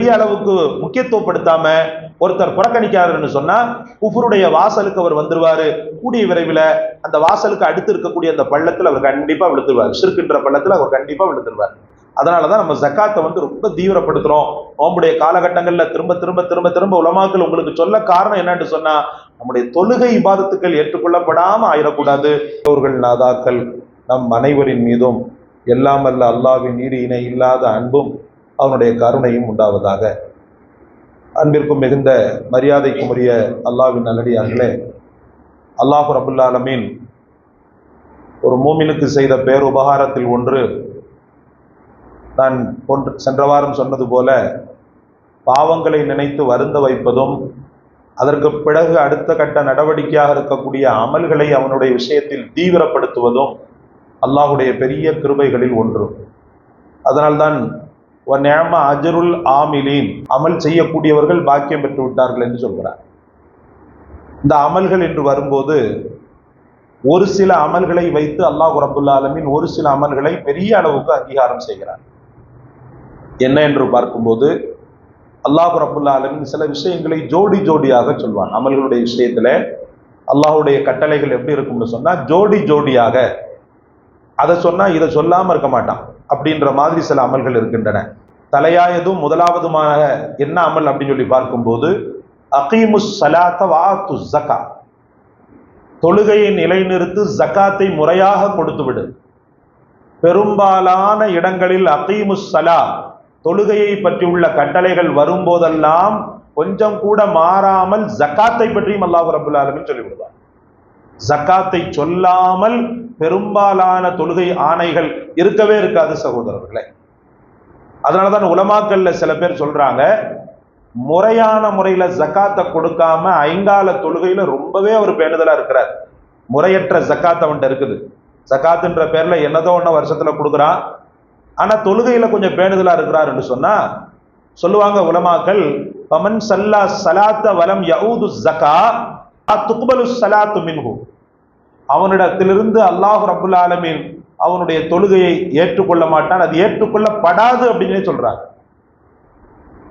பெரிய அளவுக்கு முக்கியத்துவப்படுத்தாம ஒருத்தர் புறக்கணிக்காருன்னு சொன்னா குஃபருடைய வாசலுக்கு அவர் வந்துருவாரு. கூடிய விரைவில் அந்த வாசலுக்கு அடுத்து இருக்கக்கூடிய அந்த பள்ளத்தில் அவர் கண்டிப்பா விழுந்துருவார். சிறுக்கின்ற பள்ளத்தில் அவர் கண்டிப்பா விழுத்துருவார் அதனாலதான் நம்ம ஜக்காத்தை வந்து ரொம்ப தீவிரப்படுத்துறோம். நோம்புடைய காலகட்டங்கள்ல திரும்ப திரும்ப திரும்ப திரும்ப உலமாக்கள் உங்களுக்கு சொல்ல காரணம் என்னன்னு சொன்னா நம்முடைய தொழுகை இபாதத்துக்கள் ஏற்றுக்கொள்ளப்படாம ஆயிடக்கூடாது. அவர்கள் நாதாக்கள் நம் அனைவரின் மீதும் எல்லாம் அல்ல அல்லாவின் நீடு இணை இல்லாத அன்பும் அவனுடைய கருணையும் உண்டாவதாக. அன்பிற்கும் மிகுந்த மரியாதைக்கும் உரிய அல்லாவின் நல்லடியார்களே அல்லாஹு ரபுல்லாலமீன் ஒரு மூமினுக்கு செய்த பேருபகாரத்தில் ஒன்று. நான் ஒன்று சென்ற வாரம் சொன்னது போல பாவங்களை நினைத்து வருந்த வைப்பதும் அதற்கு பிறகு அடுத்த கட்ட நடவடிக்கையாக இருக்கக்கூடிய அமல்களை அவனுடைய விஷயத்தில் தீவிரப்படுத்துவதும் அல்லாஹுடைய பெரிய கிருபைகளில் ஒன்று. அதனால்தான் நேம அஜருல் ஆமிலீன். அமல் செய்யக்கூடியவர்கள் பாக்கியம் பெற்று விட்டார்கள் என்று சொல்கிறார். இந்த அமல்கள் என்று வரும்போது ஒரு சில அமல்களை வைத்து அல்லாஹ் ரபுல்லா ஆலமின் ஒரு சில அமல்களை பெரிய அளவுக்கு அங்கீகாரம் செய்கிறார். என்ன என்று பார்க்கும்போது அல்லாஹ் ரபுல்லா ஆலமின் சில விஷயங்களை ஜோடி ஜோடியாக சொல்வான். அமல்களுடைய விஷயத்துல அல்லாஹுடைய கட்டளைகள் எப்படி இருக்கும்னு சொன்னா ஜோடி ஜோடியாக. அதை சொன்னா இதை சொல்லாம இருக்க மாட்டான். அப்படின்ற மாதிரி சில அமல்கள் இருக்கின்றன. தலையாயதும் முதலாவதுமாக என்ன அமல் அப்படின்னு சொல்லி பார்க்கும்போது அகீமுஸ் சலாத்த வாத்து ஜக்கா தொழுகையை நிலைநிறுத்து ஜக்காத்தை முறையாக கொடுத்து விடு. பெரும்பாலான இடங்களில் அகீமுஸ் சலா தொழுகையை பற்றியுள்ள கட்டளைகள் வரும்போதெல்லாம் கொஞ்சம் கூட மாறாமல் ஜக்காத்தை பற்றியும் அல்லாஹு ரபுல்லாலுமே சொல்லிவிடுவார் ஜக்காத்தை சொல்லாமல் பெரும்பாலான தொழுகை ஆணைகள் இருக்கவே இருக்காது சகோதரர்களே. அதனாலதான் உலமாக்கல்ல சில பேர் சொல்றாங்க முறையான முறையில ஜக்காத்தை கொடுக்காம ஐங்கால தொழுகையில ரொம்பவே அவர் பேணுதலா இருக்கிறார். முறையற்ற ஜக்காத் அவன்கிட்ட இருக்குது. ஜக்காத்துன்ற பேர்ல என்னதோ ஒண்ணு வருஷத்துல கொடுக்குறான். ஆனா தொழுகையில கொஞ்சம் பேணுதலா இருக்கிறாருன்னு சொன்னா சொல்லுவாங்க உலமாக்கள் பமன் சல்லா சலாத்த வலம் யவுது ஜக்கா துக்பலு சலாத்து மின்ஹு. அவனிடத்திலிருந்து அல்லாஹ் ரபுல் ஆலமின் அவனுடைய தொழுகையை ஏற்றுக்கொள்ள மாட்டான். அது ஏற்றுக்கொள்ளப்படாது அப்படின்னு சொல்றாரு.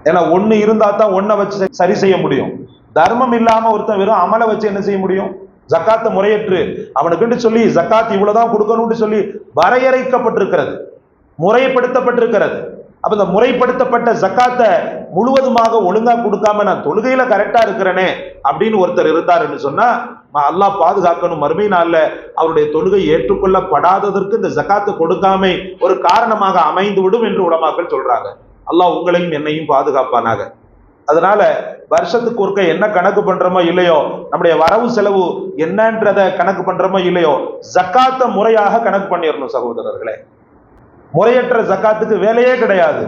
ஏன்னா ஒண்ணு இருந்தா தான் ஒன்ன வச்சு சரி செய்ய முடியும். தர்மம் இல்லாம ஒருத்தன் வெறும் அமலை வச்சு என்ன செய்ய முடியும்? ஜக்காத்தை முறையற்று அவனுக்குன்னு சொல்லி ஜக்காத் இவ்வளவுதான் கொடுக்கணும்னு சொல்லி வரையறைக்கப்பட்டிருக்கிறது. முறைப்படுத்தப்பட்டிருக்கிறது. அப்ப இந்த முறைப்படுத்தப்பட்ட ஜக்காத்தை முழுவதுமாக ஒழுங்கா கொடுக்காம நான் தொழுகையில கரெக்டா இருக்கிறேனே அப்படின்னு ஒருத்தர் இருந்தாருன்னு சொன்னா அல்லாஹ் பாதுகாக்கணும். மறுமை நாளில் அவருடைய தொழுகை ஏற்றுக்கொள்ளப்படாததற்கு இந்த ஜக்காத்தை கொடுக்காம ஒரு காரணமாக அமைந்து விடும் என்று உடமாக்கள் சொல்றாங்க. அல்லாஹ் உங்களையும் என்னையும் பாதுகாப்பானாக. அதனால வருஷத்துக்கு ஒருக்க என்ன கணக்கு பண்றோமோ இல்லையோ நம்முடைய வரவு செலவு என்னன்றத கணக்கு பண்றோமோ இல்லையோ ஜக்காத்த முறையாக கணக்கு பண்ணிடணும் சகோதரர்களே. முறையற்ற ஜக்காத்துக்கு வேலையே கிடையாது.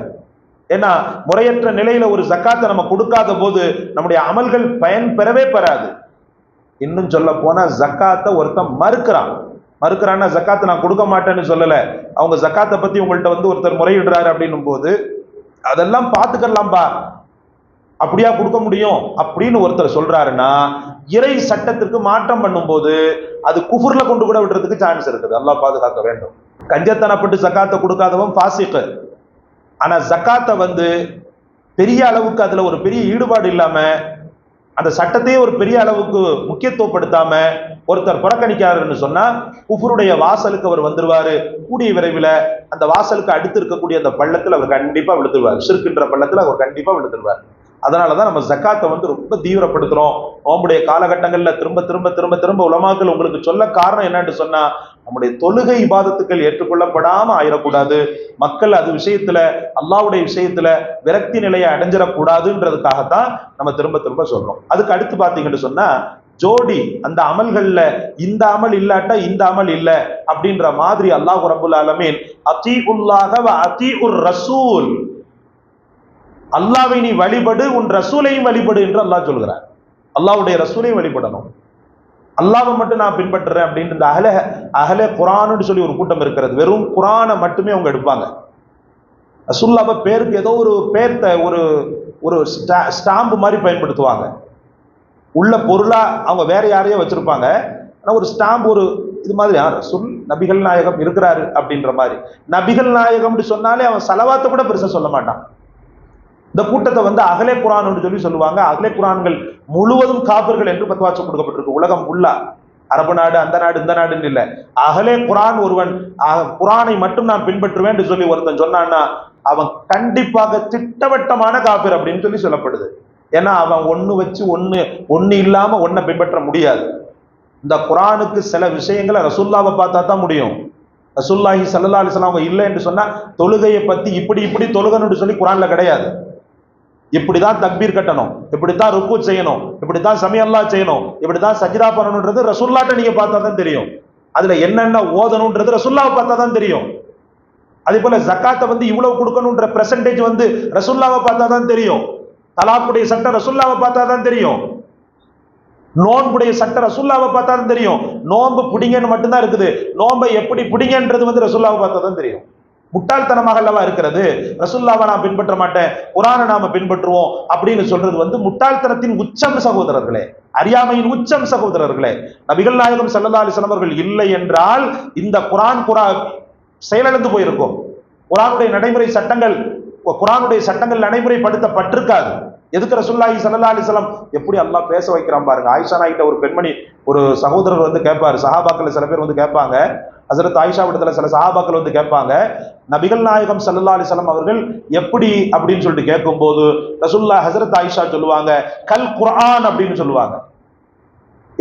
ஏன்னா முறையற்ற நிலையில ஒரு ஜக்காத்தை நம்ம கொடுக்காத போது நம்முடைய அமல்கள் பயன் பெறவே பெறாது. இன்னும் சொல்ல போனா ஜக்காத்தை ஒருத்தன் மறுக்கிறான். மறுக்கிறான்னா ஜக்காத்தை நான் கொடுக்க மாட்டேன்னு சொல்லல. அவங்க ஜக்காத்தை பத்தி உங்கள்கிட்ட வந்து ஒருத்தர் முறையிடுறாரு அப்படின்னும் போது அதெல்லாம் பார்த்துக்கலாம்பா. அப்படியா கொடுக்க முடியும்? அப்படின்னு ஒருத்தர் சொல்றாருன்னா இறை சட்டத்திற்கு மாற்றம் பண்ணும்போது அது குஃபுர்ல கொண்டு கூட விடுறதுக்கு சான்ஸ் இருக்குது. நல்லா பாதுகாக்க வேண்டும். கஞ்சத்தனப்பட்டு ஜக்காத்தை கொடுக்காதவன் பாசிக்கு ஆனா ஜக்காத்தை வந்து பெரிய அளவுக்கு அதுல ஒரு பெரிய ஈடுபாடு இல்லாம அந்த சட்டத்தையே ஒரு பெரிய அளவுக்கு முக்கியத்துவப்படுத்தாம ஒருத்தர் புறக்கணிக்காருன்னு சொன்னா குஃபருடைய வாசலுக்கு அவர் வந்துருவாரு. கூடிய விரைவில் அந்த வாசலுக்கு அடுத்து இருக்கக்கூடிய அந்த பள்ளத்தில் அவர் கண்டிப்பா விழுந்துருவார். சிறுக்கின்ற பள்ளத்தில் அவர் கண்டிப்பா விழுந்துருவார். அதனாலதான் நம்ம ஜக்காத்தை வந்து ரொம்ப தீவிரப்படுத்துறோம். நோம்புடைய காலகட்டங்கள்ல திரும்ப திரும்ப திரும்ப திரும்ப உலமாக்கள் உங்களுக்கு சொல்ல காரணம் என்னன்னு சொன்னா நம்முடைய தொழுகை இபாதத்துக்கள் ஏற்றுக்கொள்ளப்படாம ஆயிடக்கூடாது மக்கள் அது விஷயத்துல அல்லாவுடைய விஷயத்துல விரக்தி நிலையை அடைஞ்சிடக்கூடாதுன்றதுக்காகத்தான் நம்ம திரும்ப திரும்ப சொல்றோம். அதுக்கு அடுத்து பாத்தீங்கன்னு சொன்னா ஜோடி அந்த அமல்கள்ல இந்த அமல் இல்லாட்டா இந்த அமல் இல்ல அப்படின்ற மாதிரி அல்லாஹ் ரபுல் ஆலமீன் அதி உல்லாக அதி உர் ரசூல். அல்லாவை நீ வழிபடு உன் ரசூலையும் வழிபடு என்று அல்லாஹ் சொல்கிறார். அல்லாவுடைய ரசூலையும் வழிபடணும். அல்லாவை மட்டும் நான் பின்பற்றுறேன் அப்படின்றது அகல அகல குரான்னு சொல்லி ஒரு கூட்டம் இருக்கிறது. வெறும் குரானை மட்டுமே அவங்க எடுப்பாங்க. ரசூல்லாவை பேருக்கு ஏதோ ஒரு பேர்த்த ஒரு ஒரு ஸ்டாம்பு மாதிரி பயன்படுத்துவாங்க. உள்ள பொருளா அவங்க வேற யாரையோ வச்சிருப்பாங்க. ஆனா ஒரு ஸ்டாம்ப் ஒரு இது மாதிரி சுல் நபிகள் நாயகம் இருக்கிறாரு அப்படின்ற மாதிரி. நபிகள் நாயகம்னு சொன்னாலே அவன் செலவாத்த கூட பெருசா சொல்ல மாட்டான். இந்த கூட்டத்தை வந்து அகலே குரான் சொல்லி சொல்லுவாங்க. அகலே குரான்கள் முழுவதும் காப்பர்கள் என்று பத்துவாச்சு கொடுக்கப்பட்டிருக்கு உலகம் உள்ளா அரபு நாடு அந்த நாடு இந்த நாடுன்னு இல்லை. அகலே குரான் ஒருவன் குரானை மட்டும் நான் பின்பற்றுவேன் என்று சொல்லி ஒருத்தன் சொன்னான்னா அவன் கண்டிப்பாக திட்டவட்டமான காபிர் அப்படின்னு சொல்லி சொல்லப்படுது. ஏன்னா அவன் ஒன்று வச்சு ஒன்று ஒன்று இல்லாமல் ஒன்றை பின்பற்ற முடியாது. இந்த குரானுக்கு சில விஷயங்களை ரசுல்லாவை பார்த்தா தான் முடியும். ரசுல்லாஹி சல்லா அலிஸ்லாம் இல்லை என்று சொன்னால் தொழுகையை பற்றி இப்படி இப்படி தொழுகணும்னு சொல்லி குரானில் கிடையாது. இப்படிதான் தக்பீர் கட்டணும் இப்படித்தான் ருக்கு செய்யணும் இப்படித்தான் சமையல்லா செய்யணும் இப்படித்தான் சஜிதா பண்ணணுன்றது ரசுல்லாட்ட நீங்க பார்த்தா தான் தெரியும். அதுல என்னென்ன ஓதணுன்றது ரசுல்லாவை பார்த்தா தான் தெரியும். அதே போல ஜக்காத்தை வந்து இவ்வளவு கொடுக்கணுன்ற பெர்சன்டேஜ் வந்து ரசுல்லாவை பார்த்தா தான் தெரியும். தலாக்குடைய சட்டம் ரசுல்லாவை பார்த்தா தான் தெரியும். நோன்புடைய சட்ட ரசுல்லாவை பார்த்தா தான் தெரியும். நோன்பு பிடிங்கன்னு மட்டும்தான் இருக்குது. நோன்பை எப்படி பிடிங்கன்றது வந்து ரசுல்லாவை பார்த்தா தான் தெரியும். முட்டாள்தனமாக அல்லவா இருக்கிறது? ரசுல்லாவை நான் பின்பற்ற மாட்டேன். குரானை நாம பின்பற்றுவோம் அப்படின்னு சொல்றது வந்து முட்டாள்தனத்தின் உச்சம் சகோதரர்களே. அறியாமையின் உச்சம் சகோதரர்களே. நபிகள் நாயகம் சல்லல்லா அலிஸ்லாம் அவர்கள் இல்லை என்றால் இந்த குரான் குரா செயலிழந்து போயிருக்கும். குரானுடைய நடைமுறை சட்டங்கள் குரானுடைய சட்டங்கள் நடைமுறைப்படுத்தப்பட்டிருக்காது. எதுக்கு ரசுல்லாஹி சல்லா அலிஸ்லாம் எப்படி அல்லாஹ் பேச வைக்கிறான் பாருங்க. ஆயிஷா நாயிட்ட ஒரு பெண்மணி ஒரு சகோதரர் வந்து கேட்பாரு. சஹாபாக்கள் சில பேர் வந்து கேட்பாங்க. ஹசரத் ஆயிஷா இடத்துல சில சஹாபாக்கள் வந்து கேட்பாங்க நபிகள் நாயகம் சல்லா அலிசலம் அவர்கள் எப்படி அப்படின்னு சொல்லிட்டு கேட்கும்போது ரசுல்லா ஹசரத் ஆயிஷா சொல்லுவாங்க கல் குரான் அப்படின்னு சொல்லுவாங்க.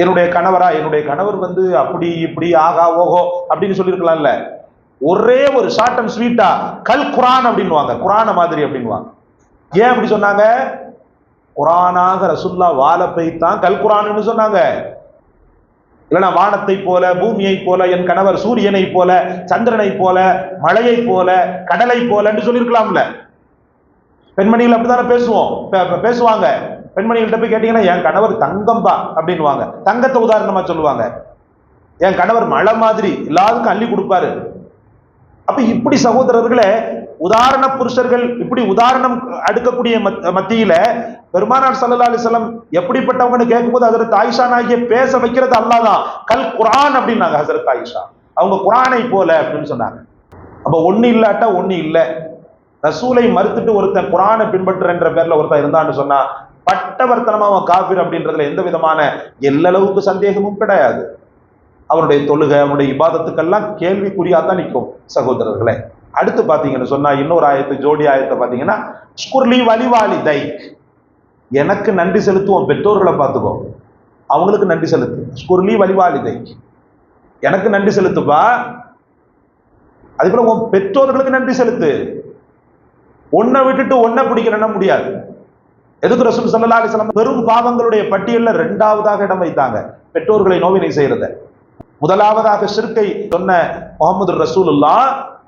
என்னுடைய கணவரா என்னுடைய கணவர் வந்து அப்படி இப்படி ஆகா ஓஹோ அப்படின்னு சொல்லியிருக்கலாம்ல. ஒரே ஒரு ஷார்ட் அண்ட் ஸ்வீட்டா கல் குரான் அப்படின்னுவாங்க குரான மாதிரி அப்படின்னுவாங்க. ஏன் அப்படி சொன்னாங்க? குரானாக ரசுல்லா வாழப்பை தான் கல் குரான்னு சொன்னாங்க. இல்லைன்னா வானத்தை போல பூமியை போல என் கணவர் சூரியனை போல சந்திரனை போல மழையை போல கடலை போல சொல்லியிருக்கலாம்ல. பெண்மணிகள் அப்படித்தானே பேசுவோம்? பே- பேசுவாங்க. பெண்மணிகள்கிட்ட போய் கேட்டீங்கன்னா என் கணவர் தங்கம்பா அப்படின்னுவாங்க. தங்கத்தை உதாரணமா சொல்லுவாங்க. என் கணவர் மழை மாதிரி எல்லாருக்கும் அள்ளி கொடுப்பாரு. அப்ப இப்படி சகோதரர்களே உதாரண புருஷர்கள் இப்படி உதாரணம் அடுக்கக்கூடிய மத்- மத்தியில பெருமானார் சல்லா அலிசல்லம் எப்படிப்பட்டவங்கன்னு கேட்கும்போது ஹசரத் ஆயிஷா நாயகிய பேச வைக்கிறது அல்லாதான் கல் குரான் அப்படின்னாங்க ஹசரத் ஆயிஷா. அவங்க குரானை போல அப்படின்னு சொன்னாங்க. அப்ப ஒண்ணு இல்லாட்டா ஒண்ணு இல்லை. ரசூலை மறுத்துட்டு ஒருத்தன் குரானை பின்பற்றுன்ற பேர்ல ஒருத்தன் இருந்தான்னு சொன்னா பட்டவர்த்தனமா அவன் காபிர் அப்படின்றதுல எந்த விதமான எல்லளவுக்கு சந்தேகமும் கிடையாது. அவனுடைய தொழுகை அவனுடைய இபாதத்துக்கெல்லாம் கேள்விக்குறியா தான் நிற்கும் சகோதரர்களே. அடுத்து பாத்தீங்கன்னு சொன்னா இன்னொரு ஆயத்து ஜோடி ஆயத்தை பாத்தீங்கன்னா ஸ்குர்லி வலிவாலி தை எனக்கு நன்றி செலுத்துவோம் பெற்றோர்களை பார்த்துக்கோ. அவங்களுக்கு நன்றி செலுத்து. ஸ்குர்லி வலிவாலி தை எனக்கு நன்றி செலுத்துப்பா. அதே போல உன் பெற்றோர்களுக்கு நன்றி செலுத்து. ஒன்னை விட்டுட்டு ஒன்னை பிடிக்கிறன்னா முடியாது. எதுக்கு ரசூல் சல்லா அலிஸ்லாம் பெரும் பாவங்களுடைய பட்டியலில் ரெண்டாவதாக இடம் வைத்தாங்க. பெற்றோர்களை நோவினை செய்யறத. முதலாவதாக சிறுக்கை சொன்ன முகமது ரசூலுல்லா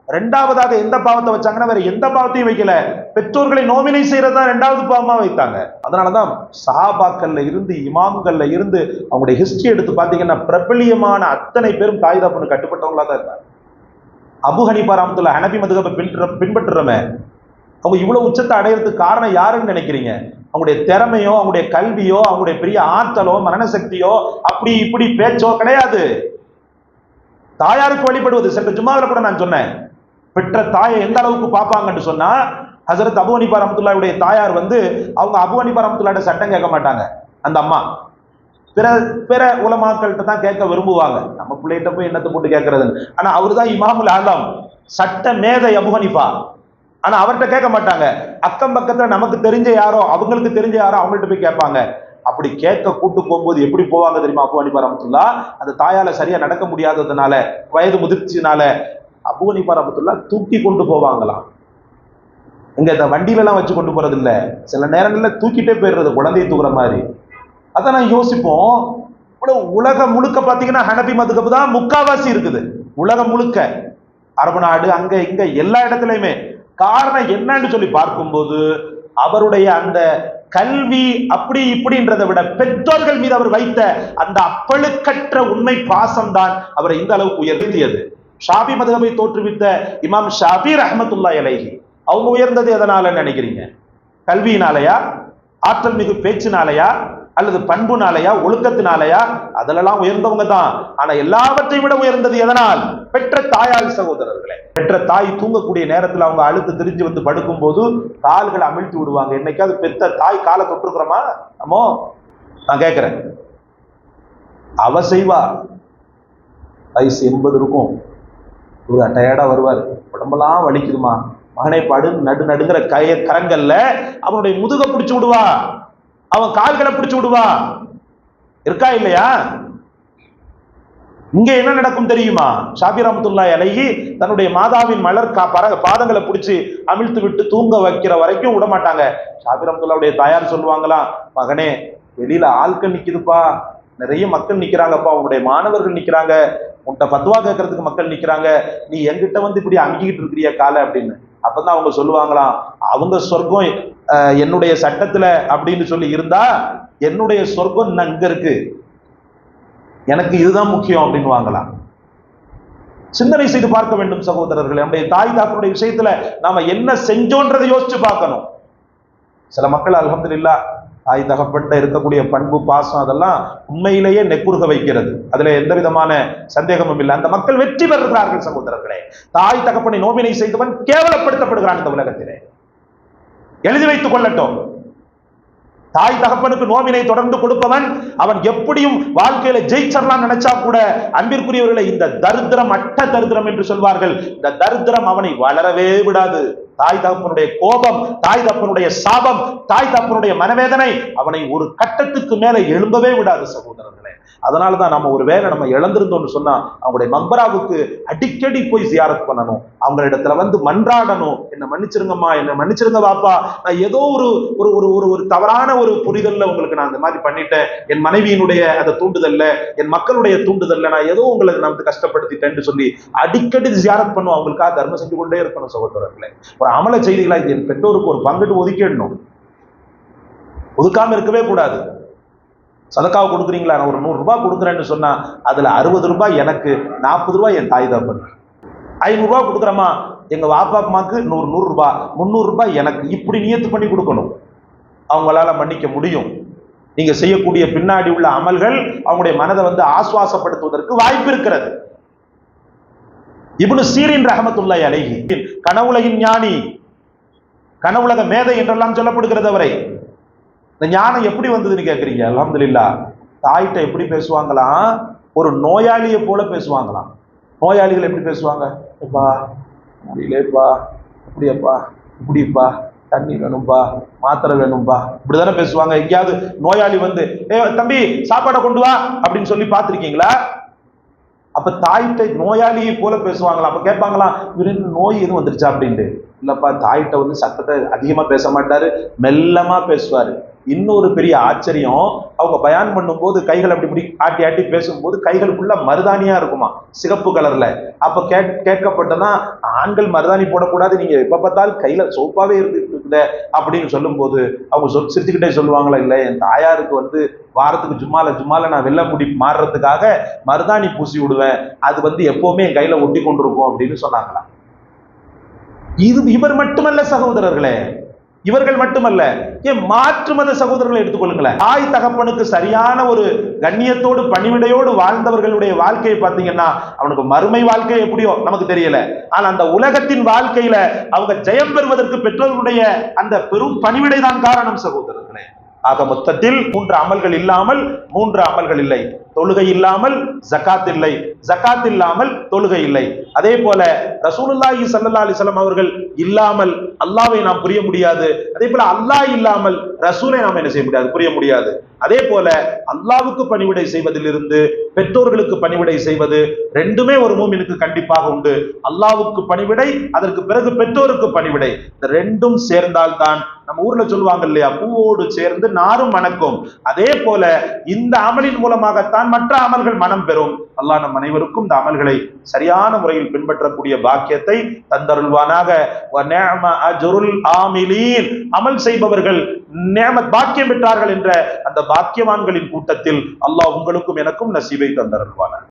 ரெண்டாவதாக எந்த பாவத்தை வச்சாங்கன்னா வேற எந்த பாவத்தையும் வைக்கல. பெற்றோர்களை நோவினை தான் ரெண்டாவது பாவமா வைத்தாங்க. அதனாலதான் சஹாபாக்கள்ல இருந்து இமாம்கள்ல இருந்து அவங்களுடைய ஹிஸ்டரி எடுத்து பாத்தீங்கன்னா பிரபலியமான அத்தனை பேரும் தாய் தப்புன்னு கட்டுப்பட்டவங்களா தான் இருந்தாங்க. அபு ஹனிபா ராமத்துல ஹனபி மதுகப்பை பின்பற்ற பின்பற்றுறமே. அவங்க இவ்வளவு உச்சத்தை அடையிறதுக்கு காரணம் யாருன்னு நினைக்கிறீங்க? அவங்களுடைய திறமையோ அவங்களுடைய கல்வியோ அவங்களுடைய பெரிய ஆற்றலோ மரணசக்தியோ அப்படி இப்படி பேச்சோ கிடையாது. தாயாருக்கு வழிபடுவது சென்ற சும்மாவில் கூட நான் சொன்னேன். பெற்ற தாயை எந்த அளவுக்கு பார்ப்பாங்கன்னு சொன்னா ஹசரத் அபு ஹனிபா ரஹ்மத்துல்லாஹியுடைய தாயார் வந்து அவங்க அபு ஹனிபா ரஹ்மத்துல்லாஹிட்ட சட்டம் கேட்க மாட்டாங்க அந்த அம்மா. பிற பிற உலமாக்கள்கிட்ட தான் கேட்க விரும்புவாங்க. நம்ம பிள்ளைகிட்ட போய் என்னத்தை போட்டு கேட்கறதுன்னு. ஆனா அவர் தான் இமாமுல் ஆலம் சட்ட மேதை அபு ஹனிஃபா. ஆனா அவர்கிட்ட கேட்க மாட்டாங்க. அக்கம் பக்கத்துல நமக்கு தெரிஞ்ச யாரோ அவங்களுக்கு தெரிஞ்ச யாரோ அவங்கள்ட்ட போய் கேட்பாங்க. அப்படி கேட்க கூட்டு போகும்போது எப்படி போவாங்க தெரியுமா அபு ஹனிபா அந்த தாயால சரியா நடக்க முடியாததுனால வயது முதிர்ச்சினால அபு ஹனிபா ரஹமத்துல்லா தூக்கி கொண்டு போவாங்களாம். இங்க இந்த வண்டியிலலாம் வச்சு கொண்டு போறது இல்ல சில நேரங்களில் தூக்கிட்டே போயிடுறது குழந்தையை தூக்குற மாதிரி. அதான் நான் யோசிப்போம். உலகம் முழுக்க பாத்தீங்கன்னா ஹனபி மதுகப்பு தான் முக்காவாசி இருக்குது. உலகம் முழுக்க. அரபு நாடு அங்க இங்க எல்லா இடத்துலயுமே. காரணம் என்னன்னு சொல்லி பார்க்கும்போது அவருடைய அந்த கல்வி அப்படி இப்படின்றதை விட பெற்றோர்கள் மீது அவர் வைத்த அந்த அப்பழுக்கற்ற உண்மை பாசம்தான் அவரை இந்த அளவுக்கு உயர்த்தியது. ஷாபி மதகபை தோற்றுவித்த இமாம் ஷாபி ரஹமத்துல்லா அலைஹி. அவங்க உயர்ந்தது எதனால நினைக்கிறீங்க? கல்வியினாலயா? ஆற்றல் மிகு பேச்சினாலயா? அல்லது பண்புனாலயா? ஒழுக்கத்தினாலயா? அதிலெல்லாம் உயர்ந்தவங்க தான். ஆனா எல்லாவற்றையும் விட உயர்ந்தது எதனால்? பெற்ற தாயால் சகோதரர்களே. பெற்ற தாய் தூங்கக்கூடிய நேரத்துல அவங்க அழுத்து திரிஞ்சு வந்து படுக்கும் போது கால்களை அமிழ்த்தி விடுவாங்க. என்னைக்காவது பெத்த தாய் காலை தொட்டுருக்குறோமா? அம்மோ நான் கேட்கிறேன் அவ செய்வா. வயசு எண்பது இருக்கும். ஒரு டயர்டாக வருவார். உடம்பெல்லாம் வலிக்குதுமா மகனை படு நடு நடுங்கிற கய கரங்கல்ல அவனுடைய முதுக பிடிச்சு விடுவா. அவன் கால்களை பிடிச்சு விடுவா. இருக்கா இல்லையா? இங்க என்ன நடக்கும் தெரியுமா? ஷாபி ரஹமத்துல்லா இலகி தன்னுடைய மாதாவின் மலர் கா பர பாதங்களை பிடிச்சி அமிழ்த்து விட்டு தூங்க வைக்கிற வரைக்கும் விட மாட்டாங்க. ஷாபி ரஹமத்துல்லாவுடைய தாயார் சொல்லுவாங்களா மகனே வெளியில ஆட்கள் நிக்குதுப்பா. நிறைய மக்கள் நிக்கிறாங்கப்பா. உங்களுடைய மாணவர்கள் நிக்கிறாங்க. உன்கிட்ட பத்துவா கேட்கறதுக்கு மக்கள் நிக்கிறாங்க. நீ என்கிட்ட வந்து இப்படி அங்கிக்கிட்டு இருக்கிறிய காலை அப்படின்னு. அப்பதான் அவங்க சொல்லுவாங்களாம் அவங்க சொர்க்கம் என்னுடைய சட்டத்துல அப்படின்னு சொல்லி இருந்தா என்னுடைய சொர்க்கம் இன்னும் அங்க இருக்கு. எனக்கு இதுதான் முக்கியம் அப்படின்னு வாங்கலாம் சிந்தனை செய்து பார்க்க வேண்டும் சகோதரர்கள். நம்முடைய தாய் தாக்கனுடைய விஷயத்துல நாம என்ன செஞ்சோன்றதை யோசிச்சு பார்க்கணும். சில மக்கள் அல்ஹம்துலில்லா தாய் தகப்பட்ட இருக்கக்கூடிய பண்பு பாசம் அதெல்லாம் உண்மையிலேயே நெக்குறுக வைக்கிறது. அதுல எந்த விதமான சந்தேகமும் இல்லை. அந்த மக்கள் வெற்றி பெறுகிறார்கள் சகோதரர்களே. தாய் தகப்பனை நோவினை செய்தவன் கேவலப்படுத்தப்படுகிறான் இந்த உலகத்திலே. எழுதி வைத்துக் கொள்ளட்டும். தாய் தகப்பனுக்கு நோவினை தொடர்ந்து கொடுப்பவன் அவன் எப்படியும் வாழ்க்கையில ஜெயிச்சிடலாம் நினைச்சா கூட அன்பிற்குரியவர்களை இந்த தரித்திரம் அட்ட தரித்திரம் என்று சொல்வார்கள். இந்த தரித்திரம் அவனை வளரவே விடாது. தாய் தகப்பனுடைய கோபம் தாய் தகப்பனுடைய சாபம் தாய் தகப்பனுடைய மனவேதனை அவனை ஒரு கட்டத்துக்கு மேல எழும்பவே விடாது சகோதரர்களே. அதனால தான் நம்ம ஒரு வேலை நம்ம இழந்திருந்தோம்னு சொன்னா அவங்களுடைய மம்பராவுக்கு அடிக்கடி போய் ஜியாரத் பண்ணணும். அவங்களிடத்துல வந்து மன்றாடணும். என்ன மன்னிச்சிருங்கம்மா என்ன மன்னிச்சிருங்க பாப்பா. நான் ஏதோ ஒரு ஒரு ஒரு ஒரு ஒரு தவறான ஒரு புரிதல்ல உங்களுக்கு நான் அந்த மாதிரி பண்ணிட்டேன். என் மனைவியினுடைய அந்த தூண்டுதல்ல என் மக்களுடைய தூண்டுதல்ல நான் ஏதோ உங்களுக்கு நான் வந்து கஷ்டப்படுத்திட்டேன்னு சொல்லி அடிக்கடி ஜியாரத் பண்ணும். அவங்களுக்காக தர்மம் செஞ்சு கொண்டே இருக்கணும் சகோதரர்களே. ஒரு அமல செய்திகளா இது என் பெற்றோருக்கு ஒரு பங்கிட்டு ஒதுக்கிடணும். ஒதுக்காம இருக்கவே கூடாது. சதக்காவை கொடுக்குறீங்களா? நான் ஒரு நூறுரூபா கொடுக்குறேன்னு சொன்னால் அதில் அறுபது ரூபாய் எனக்கு நாற்பது ரூபாய் என் தாய் தான் பண்ணு ஐநூறு ரூபாய் கொடுக்குறேம்மா. வாப்பா அம்மாக்கு நூறு நூறுரூபா முந்நூறுரூபா எனக்கு இப்படி நியத்து பண்ணி கொடுக்கணும். அவங்களால மன்னிக்க முடியும். நீங்கள் செய்யக்கூடிய பின்னாடி உள்ள அமல்கள் அவங்களுடைய மனதை வந்து ஆஸ்வாசப்படுத்துவதற்கு வாய்ப்பு இருக்கிறது. இப்னு சீரின் ரஹமத்துல்லாஹி அழகி கனவுலகின் ஞானி கனவுலக மேதை என்றெல்லாம் சொல்லப்படுகிறது அவரை. இந்த ஞானம் எப்படி வந்ததுன்னு கேட்குறீங்க அல்ஹம்துலில்லா. தாய்கிட்ட எப்படி பேசுவாங்களாம்? ஒரு நோயாளியை போல பேசுவாங்களாம். நோயாளிகள் எப்படி பேசுவாங்க? எப்பா முடியலப்பா அப்படியப்பா இப்படிப்பா தண்ணி வேணும்பா மாத்திரை வேணும்பா. இப்படிதானே பேசுவாங்க. எங்கேயாவது நோயாளி வந்து ஏ தம்பி சாப்பாடை கொண்டு வா அப்படின்னு சொல்லி பார்த்துருக்கீங்களா? அப்ப தாயிட்ட நோயாளியை போல பேசுவாங்களா? அப்ப கேட்பாங்களா இவருக்கு நோய் எதுவும் வந்துருச்சா அப்படின்ட்டு. இல்லப்பா தாயிட்ட வந்து சத்தத்தை அதிகமா பேச மாட்டாரு மெல்லமா பேசுவாரு. இன்னொரு பெரிய ஆச்சரியம் அவங்க பயான் பண்ணும்போது கைகள் அப்படி இப்படி ஆட்டி ஆட்டி பேசும்போது கைகளுக்குள்ள மருதானியா இருக்குமா சிகப்பு கலர்ல அப்ப கேட் கேட்கப்பட்டதா ஆண்கள் மருதாணி போடக்கூடாது நீங்க எப்ப பார்த்தாலும் கையில சோப்பாவே இருந்து இருக்குதே அப்படின்னு சொல்லும்போது அவங்க சொல் சிரிச்சுக்கிட்டே சொல்லுவாங்களா இல்லை என் தாயாருக்கு வந்து வாரத்துக்கு ஜும்மால ஜும்மால நான் வெள்ளை முடி மாறுறதுக்காக மருதாணி பூசி விடுவேன். அது வந்து எப்போவுமே என் கையில ஒட்டி கொண்டிருக்கும் அப்படின்னு சொன்னாங்களாம். இது இவர் மட்டுமல்ல சகோதரர்களே. இவர்கள் மட்டுமல்ல ஏன் மாற்று மத சகோதரர்களை எடுத்துக்கொள்ளுங்களேன். தாய் தகப்பனுக்கு சரியான ஒரு கண்ணியத்தோடு பணிவிடையோடு வாழ்ந்தவர்களுடைய வாழ்க்கையை பார்த்தீங்கன்னா அவனுக்கு மறுமை வாழ்க்கை எப்படியோ நமக்கு தெரியல. ஆனா அந்த உலகத்தின் வாழ்க்கையில அவங்க ஜெயம் பெறுவதற்கு பெற்றோர்களுடைய அந்த பெரும் பணிவிடை தான் காரணம் சகோதரர்களே. ஆக மொத்தத்தில் மூன்று அமல்கள் இல்லாமல் மூன்று அமல்கள் இல்லை. தொழுகை இல்லாமல் ஜகாத் இல்லை. ஜக்காத் இல்லாமல் தொழுகை இல்லை. அதே போல ரசூலுல்லாஹி சல்லா அலிசல்லாம் அவர்கள் இல்லாமல் அல்லாவை நாம் புரிய முடியாது. அதே போல அல்லாஹ் இல்லாமல் ரசூலை நாம் என்ன செய்ய முடியாது? புரிய முடியாது. அதே போல அல்லாவுக்கு பணிவிடை செய்வதிலிருந்து பெற்றோர்களுக்கு பணிவிடை செய்வது ரெண்டுமே ஒரு மூமினுக்கு கண்டிப்பாக உண்டு. அல்லாவுக்கு பணிவிடை அதற்கு பிறகு பெற்றோருக்கு பணிவிடை. இந்த ரெண்டும் சேர்ந்தால்தான் நம்ம ஊர்ல சொல்லுவாங்க இல்லையா? பூவோடு சேர்ந்து நாரும் மணக்கும் அதே போல இந்த அமலின் மூலமாகத்தான் மற்ற அமல்கள் மனம் பெறும். அல்லாஹ் நம் அனைவருக்கும் இந்த அமல்களை சரியான முறையில் பின்பற்றக்கூடிய பாக்கியத்தை தந்தருள்வானாக. ஆமிலீன். அமல் செய்பவர்கள் நேமத் பாக்கியம் பெற்றார்கள் என்ற அந்த பாக்கியவான்களின் கூட்டத்தில் அல்லாஹ் உங்களுக்கும் எனக்கும் நசீபை தந்தருள்வானாக.